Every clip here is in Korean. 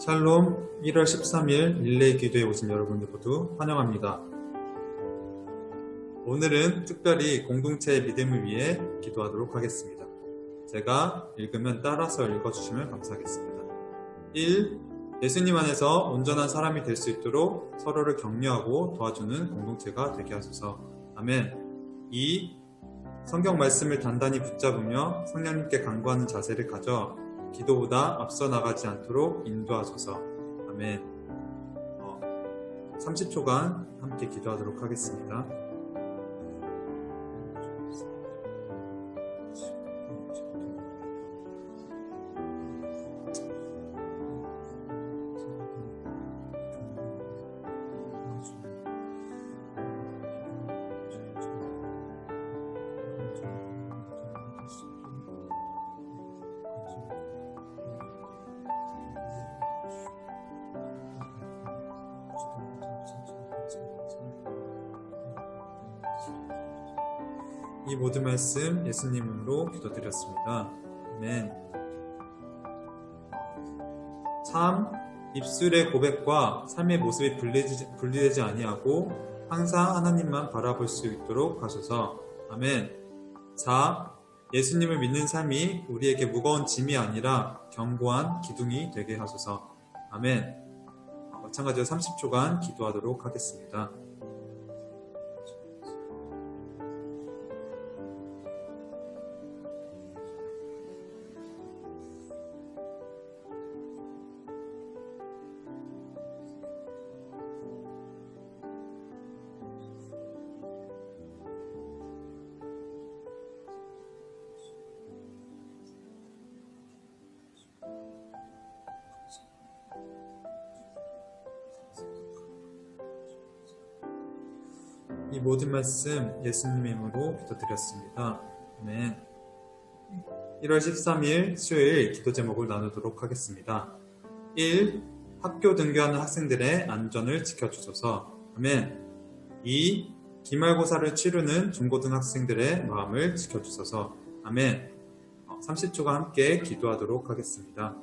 샬롬 1월 13일 릴레이 기도에 오신 여러분들 모두 환영합니다. 오늘은 특별히 공동체의 믿음을 위해 기도하도록 하겠습니다. 제가 읽으면 따라서 읽어주시면 감사하겠습니다. 1. 예수님 안에서 온전한 사람이 될 수 있도록 서로를 격려하고 도와주는 공동체가 되게 하소서. 아멘. 2. 성경 말씀을 단단히 붙잡으며 성령님께 간구하는 자세를 가져 기도보다 앞서 나가지 않도록 인도하소서. 아멘. 어, 30초간 함께 기도하도록 하겠습니다. 이 모든 말씀 예수님으로 기도드렸습니다. 아멘. 3. 입술의 고백과 삶의 모습이 분리되지, 분리되지 아니하고 항상 하나님만 바라볼 수 있도록 하소서. 아멘. 4. 예수님을 믿는 삶이 우리에게 무거운 짐이 아니라 견고한 기둥이 되게 하소서. 아멘. 마찬가지로 30초간 기도하도록 하겠습니다. 이 모든 말씀 예수님의 이름으로 기도드렸습니다. 아멘. 1월 13일 수요일 기도 제목을 나누도록 하겠습니다. 1. 학교 등교하는 학생들의 안전을 지켜주소서. 아멘. 2. 기말고사를 치르는 중고등학생들의 마음을 지켜주소서. 아멘. 30초간 함께 기도하도록 하겠습니다.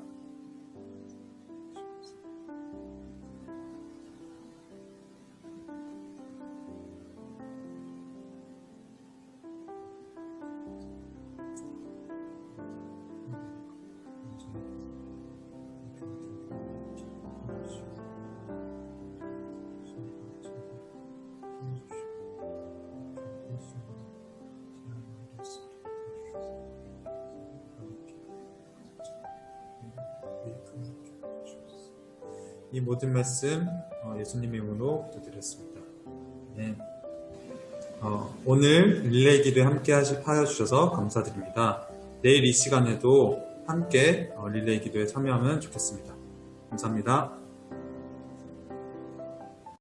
이 모든 말씀 어, 예수님의 이름으로 기도드렸습니다. 네. 어, 오늘 릴레이 기도에 함께 하여 주셔서 감사드립니다. 내일 이 시간에도 함께 어, 릴레이 기도에 참여하면 좋겠습니다. 감사합니다.